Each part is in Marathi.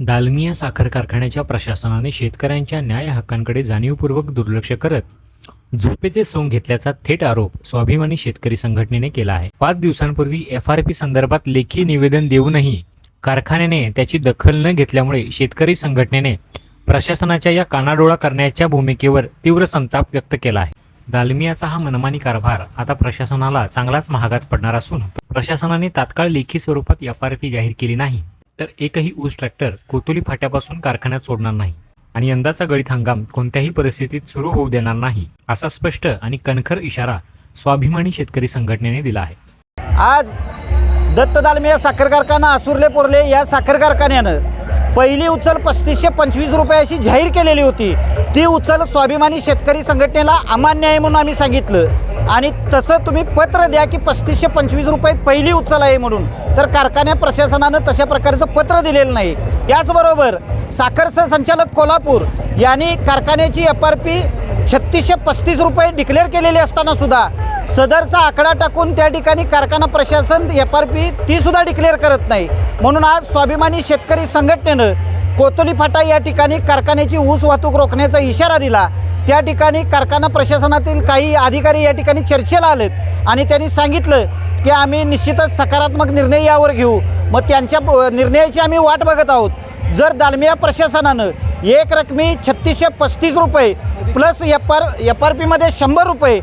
दालमिया साखर कारखान्याच्या प्रशासनाने शेतकऱ्यांच्या न्याय हक्कांकडे जाणीवपूर्वक दुर्लक्ष करत झोपेचे सोंग घेतल्याचा थेट आरोप स्वाभिमानी शेतकरी संघटनेने केला आहे. पाच दिवसांपूर्वी एफ आर पी संदर्भात लेखी निवेदन देऊनही कारखान्याने त्याची दखल न घेतल्यामुळे शेतकरी संघटनेने प्रशासनाच्या या कानाडोळा करण्याच्या भूमिकेवर तीव्र संताप व्यक्त केला आहे. दालमियाचा हा मनमानी कारभार आता प्रशासनाला चांगलाच महागात पडणार असून प्रशासनाने तात्काळ लेखी स्वरूपात एफ आर पी जाहीर केली नाही. तर एकही ऊस ट्रॅक्टर कोतुली फाट्यापासून कारखान्यात सोडणार नाही आणि यंदाचा गळीत हंगाम कोणत्याही परिस्थितीत सुरू होऊ देणार नाही असा स्पष्ट आणि कणखर इशारा स्वाभिमानी शेतकरी संघटनेने दिला आहे. आज दत्त दालमिया साखर कारखाना आसुरले पोरले या साखर कारखान्यानं पहिली उचल पस्तीसशे पंचवीस रुपयाची जाहीर केलेली होती. ती उचल स्वाभिमानी शेतकरी संघटनेला अमान्य आहे म्हणून आम्ही सांगितलं. आणि तसं तुम्ही पत्र द्या की पस्तीसशे पंचवीस रुपये पहिली उचल आहे म्हणून. तर कारखान्या प्रशासनानं तशा प्रकारचं पत्र दिलेलं नाही. याचबरोबर साखर संचालक कोल्हापूर यांनी कारखान्याची एफ आर पी छत्तीसशे पस्तीस रुपये डिक्लेअर केलेली असताना सुद्धा सदरचा आकडा टाकून त्या ठिकाणी कारखाना प्रशासन एफ आर पी तीसुद्धा डिक्लेअर करत नाही. म्हणून आज स्वाभिमानी शेतकरी संघटनेनं कोतोली फाटा या ठिकाणी कारखान्याची ऊस वाहतूक रोखण्याचा इशारा दिला. त्या ठिकाणी कारखाना प्रशासनातील काही अधिकारी या ठिकाणी चर्चेला आलेत आणि त्यांनी सांगितलं की आम्ही निश्चितच सकारात्मक निर्णय यावर घेऊ. मग त्यांच्या निर्णयाची आम्ही वाट बघत आहोत. जर दालमिया प्रशासनानं एक रकमी छत्तीसशे पस्तीस रुपये plus F R F R पीमध्ये शंभर रुपये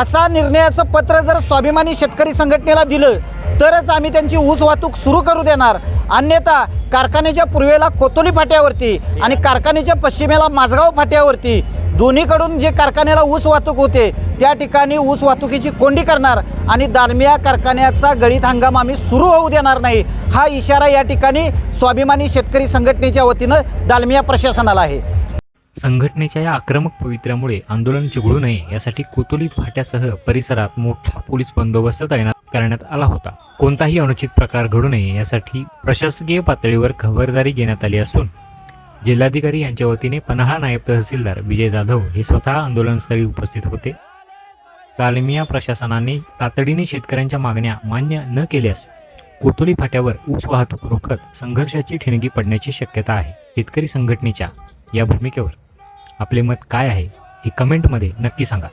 असा निर्णयाचं पत्र जर स्वाभिमानी शेतकरी संघटनेला दिलं तरच आम्ही त्यांची ऊस वाहतूक सुरू करू देणार. अन्यथा कारखान्याच्या पूर्वेला कोतोली फाट्यावरती आणि कारखान्याच्या पश्चिमेला माझगाव फाट्यावरती दोन्हीकडून जे कारखान्याला ऊस वाहतूक होते त्या ठिकाणी ऊस वाहतुकीची कोंडी करणार आणि दालमिया कारखान्याचा गळीत हंगाम आम्ही सुरू होऊ देणार नाही. हा इशारा या ठिकाणी स्वाभिमानी शेतकरी संघटनेच्या वतीनं दालमिया प्रशासनाला आहे. संघटनेच्या या आक्रमक पवित्र्यामुळे आंदोलन चिघळू नये यासाठी कोतोली फाट्यासह परिसरात मोठा पोलीस बंदोबस्त तैनात करण्यात आला होता. कोणताही अनुचित प्रकार घडू नये यासाठी प्रशासकीय पातळीवर खबरदारी घेण्यात आली असून जिल्हाधिकारी यांच्या वतीने पन्हाळा नायब तहसीलदार विजय जाधव हे स्वतः आंदोलनस्थळी उपस्थित होते. तालमिया प्रशासनाने तातडीने शेतकऱ्यांच्या मागण्या मान्य न केल्यास कोतोली फाट्यावर ऊस वाहतूक रोखत संघर्षाची ठिणगी पडण्याची शक्यता आहे. शेतकरी संघटनेच्या या भूमिकेवर आपले मत काय आहे हे कमेंटमध्ये नक्की सांगा.